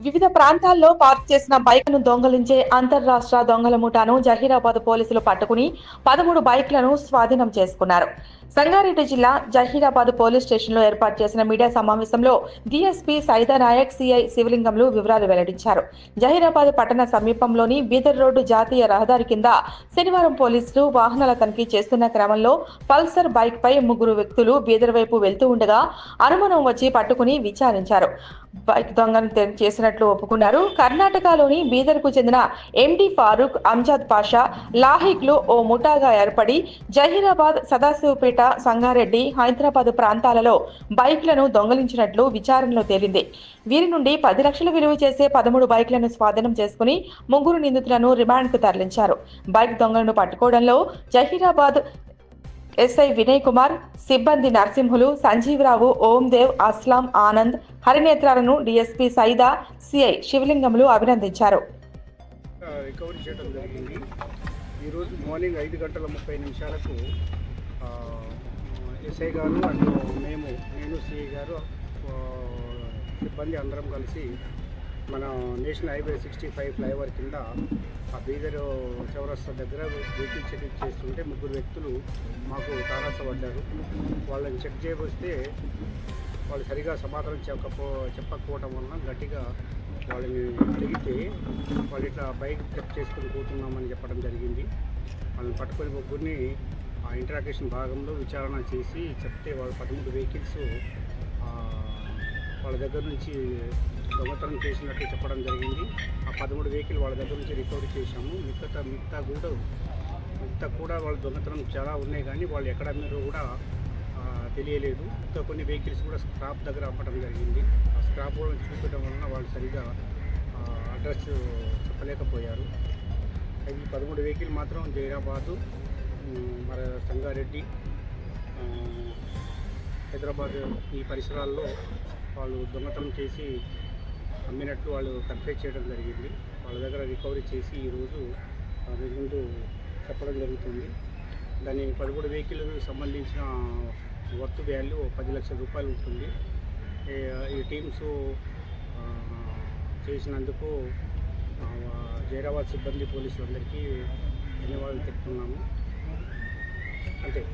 వివిధ ప్రాంతాల్లో పార్క్ చేసిన బైక్ను దొంగలించే అంతర్రాష్ట్ర దొంగల ముఠాను జహీరాబాద్ పోలీసులు పట్టుకుని పదమూడు బైక్లను స్వాధీనం చేసుకున్నారు. సంగారెడ్డి జిల్లా జహీరాబాద్ పోలీస్ స్టేషన్లో ఏర్పాటు చేసిన మీడియా సమావేశంలో డీఎస్పీ సైదా నాయక్ సిఐ శివలింగంలు వివరాలు వెల్లడించారు. జహీరాబాద్ పట్టణ సమీపంలోని బీదర్ రోడ్డు జాతీయ రహదారి కింద శనివారం పోలీసులు వాహనాల తనిఖీ చేస్తున్న క్రమంలో పల్సర్ బైక్ పై ముగ్గురు వ్యక్తులు బీదర్ వైపు వెళ్తూ ఉండగా అనుమానం వచ్చి పట్టుకుని విచారించారు. బైక్ దొంగను చేసినట్లు ఒప్పుకున్నారు. కర్ణాటకలోని బీదర్కు చెందిన ఎండి ఫారూక్ అంజాద్ పాషా లాహిక్లు ఓ ముఠాగా ఏర్పడి జహీరాబాద్ సదాశివపేట సంగారెడ్డి హైదరాబాద్ ప్రాంతాలలో బైక్లను దొంగలించినట్లు విచారణలో తేలింది. వీరి నుండి పది లక్షలు విలువ చేసే పదమూడు బైక్లను స్వాధీనం చేసుకుని ముగ్గురు నిందితులను రిమాండ్కు తరలించారు. బైక్ దొంగలను పట్టుకోవడంలో జహీరాబాద్ ఎస్ఐ వినయ్ కుమార్ సిబ్బంది నరసింహులు సంజీవరావు ఓందేవ్ అస్లాం ఆనంద్ హరినేత్రాలను డిఎస్పి సైదా సిఐ శివలింగములు అభినందించారు. రికవరీ చేయడం జరిగింది. ఈరోజు మార్నింగ్ ఐదు గంటల ముప్పై నిమిషాలకు ఎస్ఐ గారు అండ్ మేము నేను సిఐ గారు సిబ్బంది అందరం కలిసి మన national highway sixty five flyover కింద ఆ బీదర్ చౌరస్తా దగ్గర వెహికల్ చెక్ చేస్తుంటే ముగ్గురు వ్యక్తులు మాకు తారాసపడ్డారు వాళ్ళని చెక్ చేయవస్తే వాళ్ళు సరిగా సమాధానం చెప్పకపో చెప్పకపోవడం వలన గట్టిగా వాళ్ళని అడిగితే వాళ్ళు ఇట్లా బైక్ చెక్ చేసుకుని పోతున్నామని చెప్పడం జరిగింది. వాళ్ళని పట్టుకొని ముగ్గురిని ఇంటరాక్షన్ భాగంలో విచారణ చేసి చెప్తే వాళ్ళు పదమూడు వెహికల్స్ వాళ్ళ దగ్గర నుంచి దొంగతనం చేసినట్టు చెప్పడం జరిగింది. ఆ పదమూడు వెహికల్ వాళ్ళ దగ్గర నుంచి రికవరీ చేశాము. మిగతా మిగతా కూడా మిగతా కూడా వాళ్ళ దొంగతనం చాలా ఉన్నాయి కానీ వాళ్ళు ఎక్కడ మీరు కూడా తెలియలేదు. ఇంకా కొన్ని వెహికల్స్ కూడా స్క్రాప్ దగ్గర అమ్మడం జరిగింది. ఆ స్క్రాప్ కూడా చూపించడం వలన వాళ్ళు సరిగా అడ్రస్ చెప్పలేకపోయారు. అవి పదమూడు వెహికల్ మాత్రం జైరాబాదు. మరి సంగారెడ్డి హైదరాబాద్ ఈ పరిసరాల్లో వాళ్ళు దొంగతనం చేసి అమ్మినట్లు వాళ్ళు కన్ఫ్యూజ్ చేయడం జరిగింది. వాళ్ళ దగ్గర రికవరీ చేసి ఈరోజు ముందు చెప్పడం జరుగుతుంది. దాని పదమూడు వెహికల్కి సంబంధించిన వర్త్ వాల్యూ పది లక్షల రూపాయలు ఉంటుంది. ఈ- టీమ్స్ చేసినందుకు జైరాబాద్ సిబ్బంది పోలీసులందరికీ ధన్యవాదాలు 안 돼.